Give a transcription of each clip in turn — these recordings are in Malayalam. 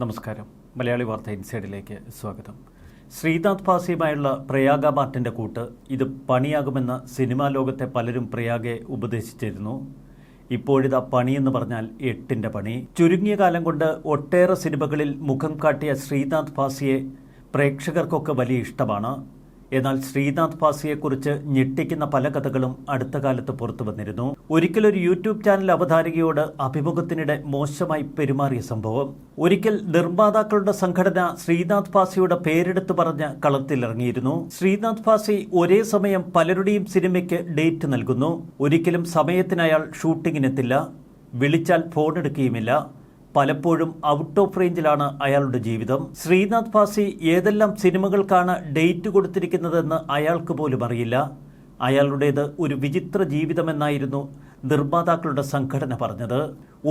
നമസ്കാരം. മലയാളി വാർത്ത ഇൻസൈഡിലേക്ക് സ്വാഗതം. ശ്രീനാഥ് ഭാസിയുമായുള്ള പ്രയാഗ മാർട്ടിന്റെ കൂട്ട് ഇത് പണിയാകുമെന്ന് സിനിമാ ലോകത്തെ പലരും പ്രയാഗെ ഉപദേശിച്ചിരുന്നു. ഇപ്പോഴിതാ പണിയെന്ന് പറഞ്ഞാൽ എട്ടിന്റെ പണി. ചുരുങ്ങിയ കാലം കൊണ്ട് ഒട്ടേറെ സിനിമകളിൽ മുഖം കാട്ടിയ ശ്രീനാഥ് ഭാസിയെ പ്രേക്ഷകർക്കൊക്കെ വലിയ ഇഷ്ടമാണ്. എന്നാൽ ശ്രീനാഥ് ഭാസിയെക്കുറിച്ച് ഞെട്ടിക്കുന്ന പല കഥകളും അടുത്ത കാലത്ത് പുറത്തു വന്നിരുന്നു. ഒരിക്കലൊരു യൂട്യൂബ് ചാനൽ അവതാരികയോട് അഭിമുഖത്തിനിടെ മോശമായി പെരുമാറിയ സംഭവം. ഒരിക്കൽ നിർമ്മാതാക്കളുടെ സംഘടന ശ്രീനാഥ് ഭാസിയുടെ പേരെടുത്ത് പറഞ്ഞ് കളത്തിലിറങ്ങിയിരുന്നു. ശ്രീനാഥ് ഭാസി ഒരേ സമയം പലരുടെയും സിനിമയ്ക്ക് ഡേറ്റ് നൽകുന്നു. ഒരിക്കലും സമയത്തിന് അയാൾ ഷൂട്ടിങ്ങിനെത്തില്ല. വിളിച്ചാൽ ഫോൺ എടുക്കുകയുമില്ല പലപ്പോഴും ഔട്ട് ഓഫ് റേഞ്ചിലാണ് അയാളുടെ ജീവിതം. ശ്രീനാഥ് ഭാസി ഏതെല്ലാം സിനിമകൾക്കാണ് ഡേറ്റ് കൊടുത്തിരിക്കുന്നതെന്ന് അയാൾക്ക് പോലും അറിയില്ല. അയാളുടേത് ഒരു വിചിത്ര ജീവിതമെന്നായിരുന്നു നിർമ്മാതാക്കളുടെ സംഘടന പറഞ്ഞത്.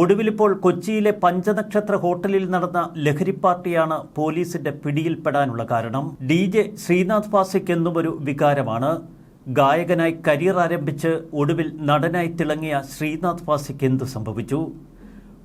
ഒടുവിലിപ്പോൾ കൊച്ചിയിലെ പഞ്ചനക്ഷത്ര ഹോട്ടലിൽ നടന്ന ലഹരി പാർട്ടിയാണ് പോലീസിന്റെ പിടിയിൽപ്പെടാനുള്ള കാരണം. ഡി ജെ ശ്രീനാഥ് ഭാസിക്കെന്നും ഒരു വികാരമാണ്. ഗായകനായി കരിയർ ആരംഭിച്ച് ഒടുവിൽ നടനായി തിളങ്ങിയ ശ്രീനാഥ് ഭാസിക്ക് എന്തു സംഭവിച്ചു?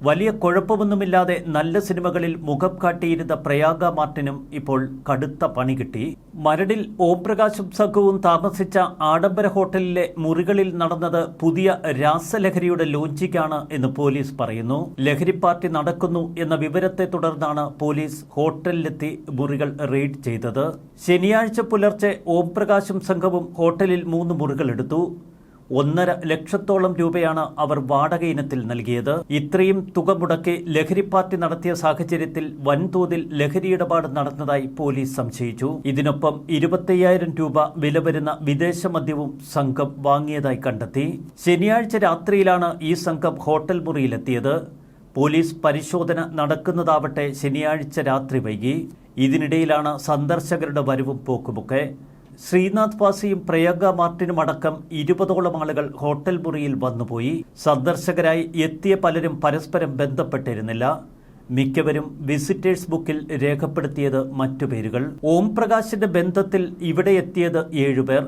വലിയ കുഴപ്പമൊന്നുമില്ലാതെ നല്ല സിനിമകളിൽ മുഖം കാട്ടിയിരുന്ന പ്രയാഗ മാർട്ടിനും ഇപ്പോൾ കടുത്ത പണി കിട്ടി. മരടിൽ ഓംപ്രകാശും സംഘവും താമസിച്ച ആഡംബര ഹോട്ടലിലെ മുറികളിൽ നടന്നത് പുതിയ രാസലഹരിയുടെ ലോഞ്ചിക്കാണ് എന്ന് പോലീസ് പറയുന്നു. ലഹരി പാർട്ടി നടക്കുന്നു എന്ന വിവരത്തെ തുടർന്നാണ് പോലീസ് ഹോട്ടലിലെത്തി മുറികൾ റെയ്ഡ് ചെയ്തത്. ശനിയാഴ്ച പുലർച്ചെ ഓംപ്രകാശും സംഘവും ഹോട്ടലിൽ മൂന്ന് മുറികൾ എടുത്തു. ഒന്നര ലക്ഷത്തോളം രൂപയാണ് അവർ വാടക ഇനത്തിൽ നൽകിയത്. ഇത്രയും തുക മുടക്കി ലഹരി പാർട്ടി നടത്തിയ സാഹചര്യത്തിൽ വൻതോതിൽ ലഹരി ഇടപാട് നടന്നതായി പോലീസ് സംശയിച്ചു. ഇതിനൊപ്പം ഇരുപത്തയ്യായിരം രൂപ വില വരുന്ന വിദേശ മദ്യവും സംഘം വാങ്ങിയതായി കണ്ടെത്തി. ശനിയാഴ്ച രാത്രിയിലാണ് ഈ സംഘം ഹോട്ടൽ മുറിയിലെത്തിയത്. പോലീസ് പരിശോധന നടക്കുന്നതാവട്ടെ ശനിയാഴ്ച രാത്രി വൈകി. ഇതിനിടയിലാണ് സന്ദർശകരുടെ വരവും പോക്കുമൊക്കെ. ശ്രീനാഥ് പാസിയും പ്രയാഗ മാർട്ടിനും അടക്കം ഇരുപതോളം ആളുകൾ ഹോട്ടൽ മുറിയിൽ വന്നുപോയി. സന്ദർശകരായി എത്തിയ പലരും പരസ്പരം ബന്ധപ്പെട്ടിരുന്നില്ല. മിക്കവരും വിസിറ്റേഴ്സ് ബുക്കിൽ രേഖപ്പെടുത്തിയത് മറ്റു പേരുകൾ. ഓം പ്രകാശിന്റെ ബന്ധത്തിൽ ഇവിടെ എത്തിയത് ഏഴുപേർ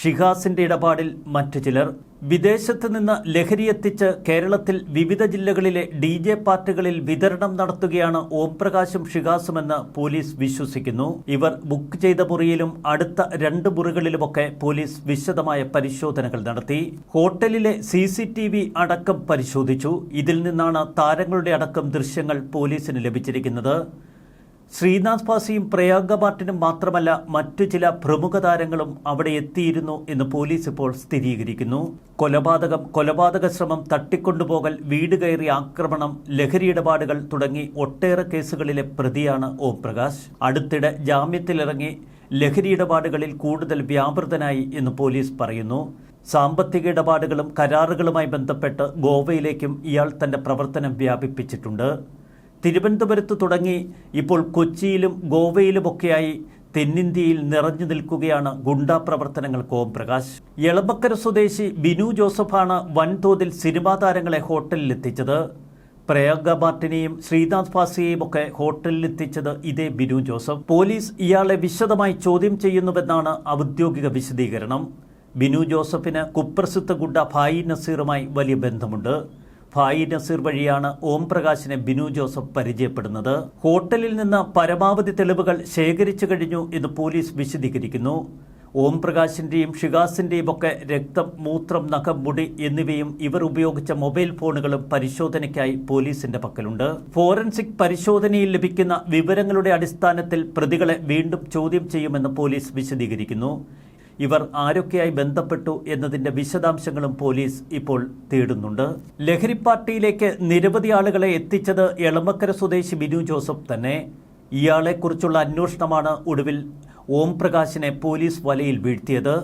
ഷിഹാസിന്റെ ഇടപാടിൽ മറ്റു ചിലർ വിദേശത്ത് നിന്ന് ലഹരി എത്തിച്ച് കേരളത്തിൽ വിവിധ ജില്ലകളിലെ ഡി ജെ പാർട്ടികളിൽ വിതരണം നടത്തുകയാണ് ഓംപ്രകാശും ഷിഹാസുമെന്ന് പോലീസ് വിശ്വസിക്കുന്നു. ഇവർ ബുക്ക് ചെയ്ത മുറിയിലും അടുത്ത രണ്ട് മുറികളിലുമൊക്കെ പോലീസ് വിശദമായ പരിശോധനകൾ നടത്തി. ഹോട്ടലിലെ സി അടക്കം പരിശോധിച്ചു. ഇതിൽ നിന്നാണ് താരങ്ങളുടെ അടക്കം ദൃശ്യങ്ങൾ പോലീസിന് ലഭിച്ചിരിക്കുന്നത്. ശ്രീനാഥ് ഭാസിയും പ്രയാഗ മാർട്ടിനും മാത്രമല്ല മറ്റു ചില പ്രമുഖ താരങ്ങളും അവിടെ എത്തിയിരുന്നു എന്ന് പോലീസ് ഇപ്പോൾ സ്ഥിരീകരിക്കുന്നു. കൊലപാതകം കൊലപാതക ശ്രമം തട്ടിക്കൊണ്ടുപോകൽ വീട് കയറി ആക്രമണം ലഹരി ഇടപാടുകൾ തുടങ്ങി ഒട്ടേറെ കേസുകളിലെ പ്രതിയാണ് ഓം പ്രകാശ്. അടുത്തിടെ ജാമ്യത്തിലിറങ്ങി ലഹരി ഇടപാടുകളിൽ കൂടുതൽ വ്യാപൃതനായി എന്ന് പോലീസ് പറയുന്നു. സാമ്പത്തിക ഇടപാടുകളും കരാറുകളുമായി ബന്ധപ്പെട്ട് ഗോവയിലേക്കും ഇയാൾ തന്റെ പ്രവർത്തനം വ്യാപിപ്പിച്ചിട്ടുണ്ട്. തിരുവനന്തപുരത്ത് തുടങ്ങി ഇപ്പോൾ കൊച്ചിയിലും ഗോവയിലുമൊക്കെയായി തെന്നിന്ത്യയിൽ നിറഞ്ഞു നിൽക്കുകയാണ് ഗുണ്ടാ പ്രവർത്തനങ്ങൾക്ക് ഓം പ്രകാശ്. എളമക്കര സ്വദേശി ബിനു ജോസഫാണ് വൻതോതിൽ സിനിമാ താരങ്ങളെ ഹോട്ടലിലെത്തിച്ചത്. പ്രയാഗ മാർട്ടിനെയും ശ്രീനാഥ് ഭാസിയെയും ഒക്കെ ഹോട്ടലിലെത്തിച്ചത് ഇതേ ബിനു ജോസഫ്. പോലീസ് ഇയാളെ വിശദമായി ചോദ്യം ചെയ്യുന്നുവെന്നാണ് ഔദ്യോഗിക വിശദീകരണം. ബിനു ജോസഫിന് കുപ്രസിദ്ധ ഗുണ്ട ഭായി നസീറുമായി വലിയ ബന്ധമുണ്ട്. ഭായി നസീർ വഴിയാണ് ഓം പ്രകാശിനെ ബിനു ജോസഫ് പരിചയപ്പെടുന്നത്. ഹോട്ടലിൽ നിന്ന് പരമാവധി തെളിവുകൾ ശേഖരിച്ചു കഴിഞ്ഞു എന്ന് പോലീസ് വിശദീകരിക്കുന്നു. ഓം പ്രകാശിന്റെയും ഷിഗാസിന്റെയും ഒക്കെ രക്തം മൂത്രം നഖം മുടി എന്നിവയും ഇവർ ഉപയോഗിച്ച മൊബൈൽ ഫോണുകളും പരിശോധനയ്ക്കായി പോലീസിന്റെ പക്കലുണ്ട്. ഫോറൻസിക് പരിശോധനയിൽ ലഭിക്കുന്ന വിവരങ്ങളുടെ അടിസ്ഥാനത്തിൽ പ്രതികളെ വീണ്ടും ചോദ്യം ചെയ്യുമെന്ന് പോലീസ് വിശദീകരിക്കുന്നു. ഇവർ ആരൊക്കെയായി ബന്ധപ്പെട്ടു എന്നതിന്റെ വിശദാംശങ്ങളും പോലീസ് ഇപ്പോൾ തേടുന്നുണ്ട്. ലഹരി പാർട്ടിയിലേക്ക് നിരവധി ആളുകളെ എത്തിച്ചത് എളമക്കര സ്വദേശി ബിനു ജോസഫ് തന്നെ. ഇയാളെക്കുറിച്ചുള്ള അന്വേഷണമാണ് ഒടുവിൽ ഓം പ്രകാശിനെ പോലീസ് വലയിൽ വീഴ്ത്തിയത്.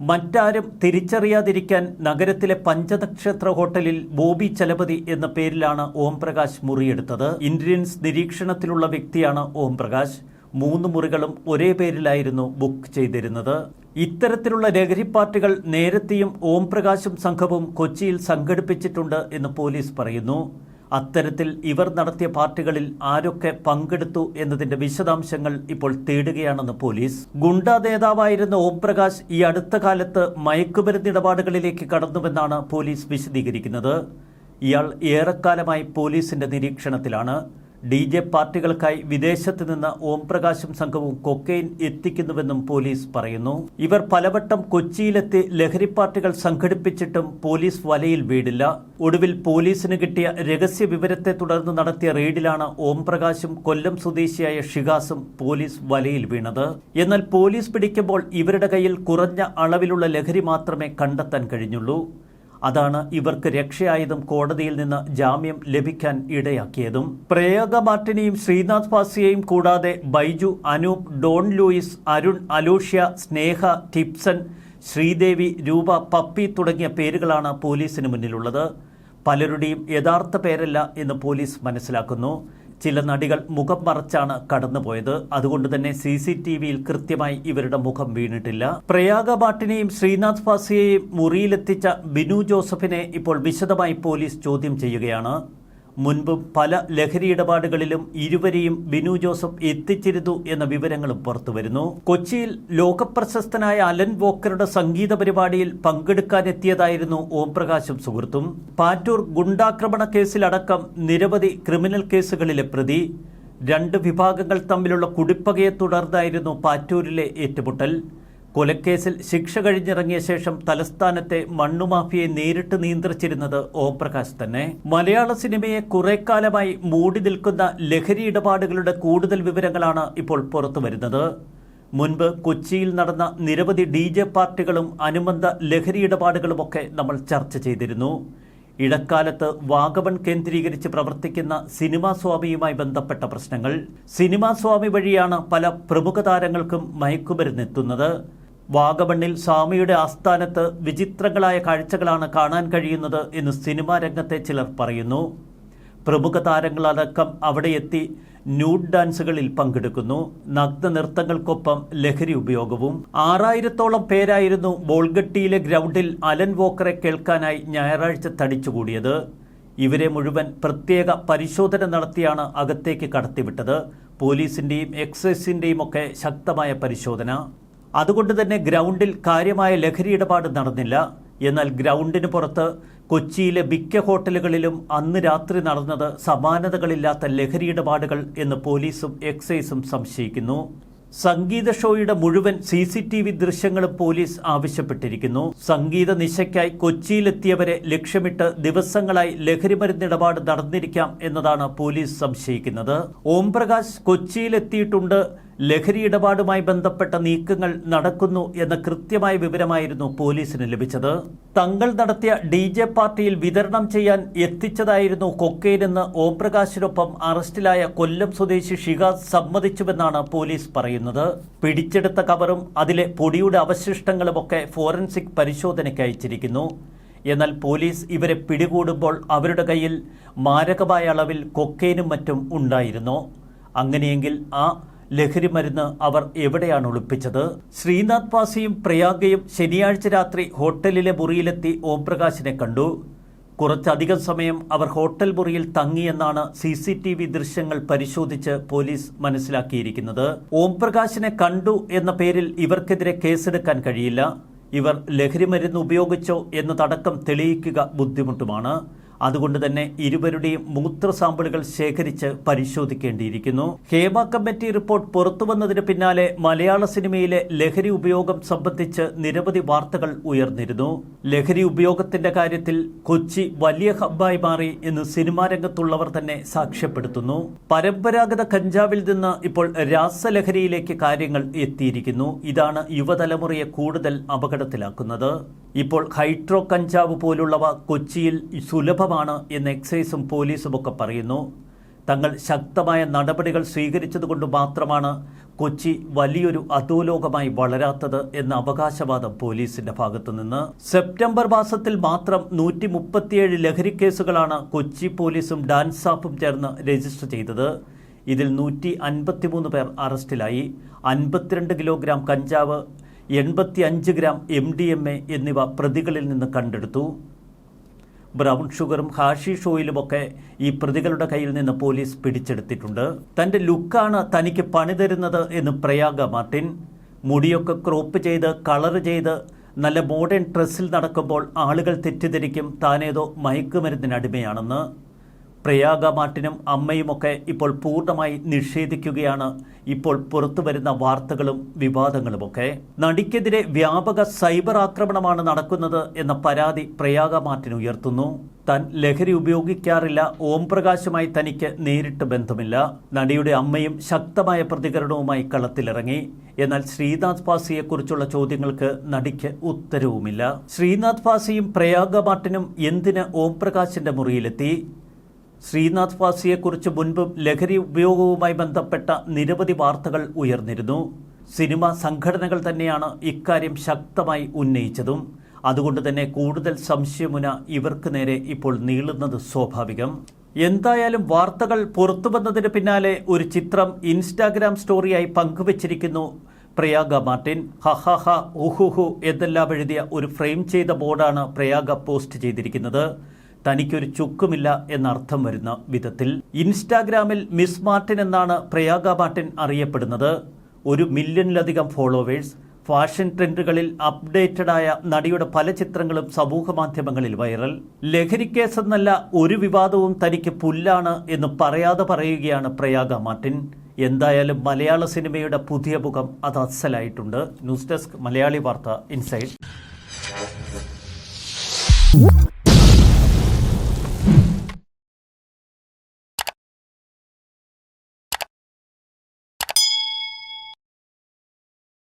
മറ്റാരും തിരിച്ചറിയാതിരിക്കാൻ നഗരത്തിലെ പഞ്ചനക്ഷത്ര ഹോട്ടലിൽ ബോബി ചലപതി എന്ന പേരിലാണ് ഓം പ്രകാശ് മുറിയെടുത്തത്. ഇന്ത്യൻസ് നിരീക്ഷണത്തിലുള്ള വ്യക്തിയാണ് ഓം പ്രകാശ് മൂന്ന് മുറികളും ഒരേ പേരിലായിരുന്നു ബുക്ക് ചെയ്തിരുന്നത്. ഇത്തരത്തിലുള്ള ലഹരി പാർട്ടികൾ നേരത്തെയും ഓം പ്രകാശും സംഘവും കൊച്ചിയിൽ സംഘടിപ്പിച്ചിട്ടുണ്ട് എന്ന് പോലീസ് പറയുന്നു. അത്തരത്തിൽ ഇവർ നടത്തിയ പാർട്ടികളിൽ ആരൊക്കെ പങ്കെടുത്തു എന്നതിന്റെ വിശദാംശങ്ങൾ ഇപ്പോൾ തേടുകയാണെന്ന് പോലീസ്. ഗുണ്ടാ നേതാവായിരുന്ന ഓം പ്രകാശ് ഈ അടുത്ത കാലത്ത് മയക്കുമരുന്ന് ഇടപാടുകളിലേക്ക് കടന്നുവെന്നാണ് പോലീസ് വിശദീകരിക്കുന്നത്. ഇയാൾ ഏറെക്കാലമായി പോലീസിന്റെ നിരീക്ഷണത്തിലാണ്. ഡി ജെ പാർട്ടികൾക്കായി വിദേശത്ത് നിന്ന് ഓംപ്രകാശും സംഘവും കൊക്കെയിൻ എത്തിക്കുന്നുവെന്നും പോലീസ് പറയുന്നു. ഇവർ പലവട്ടം കൊച്ചിയിലെത്തി ലഹരി പാർട്ടികൾ സംഘടിപ്പിച്ചിട്ടും പോലീസ് വലയിൽ വീടില്ല. ഒടുവിൽ പോലീസിന് കിട്ടിയ രഹസ്യ വിവരത്തെ തുടർന്ന് നടത്തിയ റെയ്ഡിലാണ് ഓംപ്രകാശും കൊല്ലം സ്വദേശിയായ ഷിഗാസും പോലീസ് വലയിൽ വീണത്. എന്നാൽ പോലീസ് പിടിക്കുമ്പോൾ ഇവരുടെ കയ്യിൽ കുറഞ്ഞ അളവിലുള്ള ലഹരി മാത്രമേ കണ്ടെത്താൻ കഴിഞ്ഞുള്ളൂ. അതാണ് ഇവർക്ക് രക്ഷയായതും കോടതിയിൽ നിന്ന് ജാമ്യം ലഭിക്കാൻ ഇടയാക്കിയതും. പ്രയോഗ മാർട്ടിനെയും ശ്രീനാഥ് പാസിയെയും കൂടാതെ Baiju Anoop Don Louis Arun Aloshya Sneha Tipson Sreedevi Roopa puppy തുടങ്ങിയ പേരുകളാണ് പോലീസിന് മുന്നിലുള്ളത്. പലരുടെയും യഥാർത്ഥ പേരല്ല എന്ന് പോലീസ് മനസ്സിലാക്കുന്നു. ചില നടികൾ മുഖം മറച്ചാണ് കടന്നുപോയത്. അതുകൊണ്ട് തന്നെ സി സി ടി വിയിൽ കൃത്യമായി ഇവരുടെ മുഖം വീണിട്ടില്ല. പ്രയാഗ ബാട്ടിനെയും ശ്രീനാഥ് ഫാസിയെയും മുറിയിലെത്തിച്ച ബിനു ജോസഫിനെ ഇപ്പോൾ വിശദമായി പോലീസ് ചോദ്യം ചെയ്യുകയാണ്. മുൻപും പല ലഹരി ഇടപാടുകളിലും ഇരുവരെയും ബിനു ജോസഫ് എത്തിച്ചിരുന്നു എന്ന വിവരങ്ങളും പുറത്തുവരുന്നു കൊച്ചിയിൽ ലോകപ്രശസ്തനായ അലൻ വോക്കറുടെ സംഗീത പരിപാടിയിൽ പങ്കെടുക്കാനെത്തിയതായിരുന്നു ഓംപ്രകാശും സുഹൃത്തും. പാറ്റൂർ ഗുണ്ടാക്രമണ കേസിലടക്കം നിരവധി ക്രിമിനൽ കേസുകളിലെ പ്രതി. രണ്ട് വിഭാഗങ്ങൾ തമ്മിലുള്ള കുടിപ്പകയെ തുടർന്നായിരുന്നു പാറ്റൂരിലെ ഏറ്റുമുട്ടൽ. കൊലക്കേസിൽ ശിക്ഷ കഴിഞ്ഞിറങ്ങിയ ശേഷം തലസ്ഥാനത്തെ മണ്ണുമാഫിയെ നേരിട്ട് നിയന്ത്രിച്ചിരുന്നത് ഓം പ്രകാശ് തന്നെ. മലയാള സിനിമയെ കുറെ കാലമായി മൂടി നിൽക്കുന്ന ലഹരി ഇടപാടുകളുടെ കൂടുതൽ വിവരങ്ങളാണ് ഇപ്പോൾ പുറത്തു വരുന്നത്. മുൻപ് കൊച്ചിയിൽ നടന്ന നിരവധി ഡി ജെ പാർട്ടികളും അനുബന്ധ ലഹരി ഇടപാടുകളുമൊക്കെ നമ്മൾ ചർച്ച ചെയ്തിരുന്നു. ഇടക്കാലത്ത് വാഗവൺ കേന്ദ്രീകരിച്ച് പ്രവർത്തിക്കുന്ന സിനിമാ സ്വാമിയുമായി ബന്ധപ്പെട്ട പ്രശ്നങ്ങൾ. സിനിമാ സ്വാമി വഴിയാണ് പല പ്രമുഖ താരങ്ങൾക്കും മയക്കുമരുന്നെത്തുന്നത് വാഗമണ്ണിൽ സ്വാമിയുടെ ആസ്ഥാനത്ത് വിചിത്രങ്ങളായ കാഴ്ചകളാണ് കാണാൻ കഴിയുന്നത് എന്ന് സിനിമാ രംഗത്തെ ചിലർ പറയുന്നു. പ്രമുഖ താരങ്ങളടക്കം അവിടെ എത്തി ന്യൂഡ് ഡാൻസുകളിൽ പങ്കെടുക്കുന്നു. നഗ്ന നൃത്തങ്ങൾക്കൊപ്പം ലഹരി ഉപയോഗവും. ആറായിരത്തോളം പേരായിരുന്നു ബോൾഗട്ടിയിലെ ഗ്രൗണ്ടിൽ അലൻ വോക്കറെ കേൾക്കാനായി ഞായറാഴ്ച തടിച്ചുകൂടിയത്. ഇവരെ മുഴുവൻ പ്രത്യേക പരിശോധന നടത്തിയാണ് അകത്തേക്ക് കടത്തിവിട്ടത്. പോലീസിന്റെയും എക്സൈസിന്റെയും ഒക്കെ ശക്തമായ പരിശോധന. അതുകൊണ്ട് തന്നെ ഗ്രൗണ്ടിൽ കാര്യമായ ലഹരി ഇടപാട് നടന്നില്ല. എന്നാൽ ഗ്രൗണ്ടിന് പുറത്ത് കൊച്ചിയിലെ മിക്ക ഹോട്ടലുകളിലും അന്ന് രാത്രി നടന്നത് സമാനതകളില്ലാത്ത ലഹരി ഇടപാടുകൾ എന്ന് പോലീസും എക്സൈസും സംശയിക്കുന്നു. സംഗീത ഷോയുടെ മുഴുവൻ സി സി ടി വി ദൃശ്യങ്ങളും പോലീസ് ആവശ്യപ്പെട്ടിരിക്കുന്നു. സംഗീത നിശയ്ക്കായി കൊച്ചിയിലെത്തിയവരെ ലക്ഷ്യമിട്ട് ദിവസങ്ങളായി ലഹരി മരുന്ന് ഇടപാട് നടന്നിരിക്കാം എന്നതാണ് പോലീസ് സംശയിക്കുന്നത്. ഓംപ്രകാശ് കൊച്ചിയിലെത്തിയിട്ടുണ്ട്. ലഹരി ഇടപാടുമായി ബന്ധപ്പെട്ട നീക്കങ്ങൾ നടക്കുന്നു എന്ന കൃത്യമായ വിവരമായിരുന്നു പോലീസിന് ലഭിച്ചത്. തങ്ങൾ നടത്തിയ ഡി ജെ പാർട്ടിയിൽ വിതരണം ചെയ്യാൻ എത്തിച്ചതായിരുന്നു കൊക്കൈനെന്ന് ഓംപ്രകാശിനൊപ്പം അറസ്റ്റിലായ കൊല്ലം സ്വദേശി ഷിഹാസ് സമ്മതിച്ചുവെന്നാണ് പോലീസ് പറയുന്നത്. പിടിച്ചെടുത്ത കവറും അതിലെ പൊടിയുടെ അവശിഷ്ടങ്ങളുമൊക്കെ ഫോറൻസിക് പരിശോധനയ്ക്ക് അയച്ചിരിക്കുന്നു. എന്നാൽ പോലീസ് ഇവരെ പിടികൂടുമ്പോൾ അവരുടെ കയ്യിൽ മാരകമായ അളവിൽ കൊക്കെയിനും മറ്റും ഉണ്ടായിരുന്നു. അങ്ങനെയെങ്കിൽ ആ ലഹരി മരുന്ന് അവർ എവിടെയാണ് ഒളിപ്പിച്ചത്? ശ്രീനാഥ് പാസിയും പ്രയാഗയും ശനിയാഴ്ച രാത്രി ഹോട്ടലിലെ മുറിയിലെത്തി ഓംപ്രകാശിനെ കണ്ടു. കുറച്ചധികം സമയം അവർ ഹോട്ടൽ മുറിയിൽ തങ്ങിയെന്നാണ് സി സി ടി വി ദൃശ്യങ്ങൾ പരിശോധിച്ച് പോലീസ് മനസ്സിലാക്കിയിരിക്കുന്നത്. ഓംപ്രകാശിനെ കണ്ടു എന്ന പേരിൽ ഇവർക്കെതിരെ കേസെടുക്കാൻ കഴിയില്ല. ഇവർ ലഹരി മരുന്ന് ഉപയോഗിച്ചോ എന്നതടക്കം തെളിയിക്കുക ബുദ്ധിമുട്ടുമാണ്. അതുകൊണ്ട് തന്നെ ഇരുവരുടെയും മൂത്ര സാമ്പിളുകൾ ശേഖരിച്ച് പരിശോധിക്കേണ്ടിയിരിക്കുന്നു. ഹേമ കമ്മിറ്റി റിപ്പോർട്ട് പുറത്തുവന്നതിന് പിന്നാലെ മലയാള സിനിമയിലെ ലഹരി ഉപയോഗം സംബന്ധിച്ച് നിരവധി വാർത്തകൾ ഉയർന്നിരുന്നു. ലഹരി ഉപയോഗത്തിന്റെ കാര്യത്തിൽ കൊച്ചി വലിയ ഹബ്ബായി മാറി എന്ന് സിനിമാ രംഗത്തുള്ളവർ തന്നെ സാക്ഷ്യപ്പെടുത്തുന്നു. പരമ്പരാഗത കഞ്ചാവിൽ നിന്ന് ഇപ്പോൾ രാസലഹരിയിലേക്ക് കാര്യങ്ങൾ എത്തിയിരിക്കുന്നു. ഇതാണ് യുവതലമുറയെ കൂടുതൽ അപകടത്തിലാക്കുന്നത്. ഇപ്പോൾ ഹൈഡ്രോ കഞ്ചാവ് പോലുള്ളവ കൊച്ചിയിൽ സുലഭമാണ് എന്ന് എക്സൈസും പോലീസും ഒക്കെ പറയുന്നു. തങ്ങൾ ശക്തമായ നടപടികൾ സ്വീകരിച്ചതുകൊണ്ട് മാത്രമാണ് കൊച്ചി വലിയൊരു അധോലോകമായി വളരാത്തത് എന്ന അവകാശവാദം പോലീസിന്റെ ഭാഗത്തുനിന്ന്. സെപ്റ്റംബർ മാസത്തിൽ മാത്രം നൂറ്റി മുപ്പത്തിയേഴ് ലഹരി കേസുകളാണ് കൊച്ചി പോലീസും ഡാൻസാപ്പും ചേർന്ന് രജിസ്റ്റർ ചെയ്തത്. ഇതിൽ നൂറ്റി അൻപത്തിമൂന്ന് പേർ അറസ്റ്റിലായി. അൻപത്തിരണ്ട് കിലോഗ്രാം കഞ്ചാവ് എൺപത്തി അഞ്ച് gram M D M A എന്നിവ പ്രതികളിൽ നിന്ന് കണ്ടെടുത്തു. ബ്രൗൺ ഷുഗറും ഹാഷിഷ് ഓയിലുമൊക്കെ ഈ പ്രതികളുടെ കയ്യിൽ നിന്ന് പോലീസ് പിടിച്ചെടുത്തിട്ടുണ്ട്. തന്റെ ലുക്കാണ് തനിക്ക് പണി തരുന്നത് എന്ന് പ്രയാഗ മാർട്ടിൻ. മുടിയൊക്കെ ക്രോപ്പ് ചെയ്ത് കളർ ചെയ്ത് നല്ല മോഡേൺ ഡ്രസ്സിൽ നടക്കുമ്പോൾ ആളുകൾ തെറ്റിദ്ധരിക്കും താനേതോ മയക്കുമരുന്നിന് അടിമയാണെന്ന്. പ്രയാഗ മാർട്ടിനും അമ്മയുമൊക്കെ ഇപ്പോൾ പൂർണമായി നിഷേധിക്കുകയാണ്. ഇപ്പോൾ പുറത്തുവരുന്ന വാർത്തകളും വിവാദങ്ങളുമൊക്കെ. നടിക്കെതിരെ വ്യാപക സൈബർ ആക്രമണമാണ് നടക്കുന്നത് എന്ന പരാതി പ്രയാഗ മാർട്ടിൻ ഉയർത്തുന്നു. താൻ ലഹരി ഉപയോഗിക്കാറില്ല ഓം പ്രകാശുമായി തനിക്ക് നേരിട്ട് ബന്ധമില്ല. നടിയുടെ അമ്മയും ശക്തമായ പ്രതികരണവുമായി കളത്തിലിറങ്ങി. എന്നാൽ ശ്രീനാഥ് ഫാസിയെക്കുറിച്ചുള്ള ചോദ്യങ്ങൾക്ക് നടിക്ക് ഉത്തരവുമില്ല. ശ്രീനാഥ് പാസിയും പ്രയാഗ മാർട്ടിനും എന്തിന് ഓം പ്രകാശിന്റെ മുറിയിലെത്തി? ശ്രീനാഥ് പാസിയെക്കുറിച്ച് മുൻപും ലഹരി ഉപയോഗവുമായി ബന്ധപ്പെട്ട നിരവധി വാർത്തകൾ ഉയർന്നിരുന്നു. സിനിമ സംഘടനകൾ തന്നെയാണ് ഇക്കാര്യം ശക്തമായി ഉന്നയിച്ചതും. അതുകൊണ്ട് തന്നെ കൂടുതൽ സംശയമുന ഇവർക്ക് നേരെ ഇപ്പോൾ നീളുന്നത് സ്വാഭാവികം. എന്തായാലും വാർത്തകൾ പുറത്തു വന്നതിന് പിന്നാലെ ഒരു ചിത്രം ഇൻസ്റ്റാഗ്രാം സ്റ്റോറിയായി പങ്കുവച്ചിരിക്കുന്നു പ്രയാഗ മാർട്ടിൻ. ഹഹഹ ഉഹുഹു എന്നെല്ലാം എഴുതിയ ഒരു ഫ്രെയിം ചെയ്ത ബോർഡാണ് പ്രയാഗ പോസ്റ്റ് ചെയ്തിരിക്കുന്നത്. തനിക്കൊരു ചുക്കുമില്ല എന്നർത്ഥം വരുന്ന വിധത്തിൽ ഇൻസ്റ്റാഗ്രാമിൽ മിസ് മാർട്ടിൻ എന്നാണ് പ്രയാഗ മാർട്ടിൻ അറിയപ്പെടുന്നത്. ഒരു മില്യണിലധികം ഫോളോവേഴ്സ് ഫാഷൻ ട്രെൻഡുകളിൽ അപ്ഡേറ്റഡായ നടിയുടെ പല ചിത്രങ്ങളും സമൂഹ മാധ്യമങ്ങളിൽ വൈറൽ. ലഹരി കേസെന്നല്ല ഒരു വിവാദവും തനിക്ക് പുല്ലാണ് എന്ന് പറയാതെ പറയുകയാണ് പ്രയാഗ മാർട്ടിൻ. എന്തായാലും മലയാള സിനിമയുടെ പുതിയ മുഖം അത് അസലായിട്ടുണ്ട്. ന്യൂസ് ഡെസ്ക് മലയാളി വാർത്ത ഇൻസൈഡ്.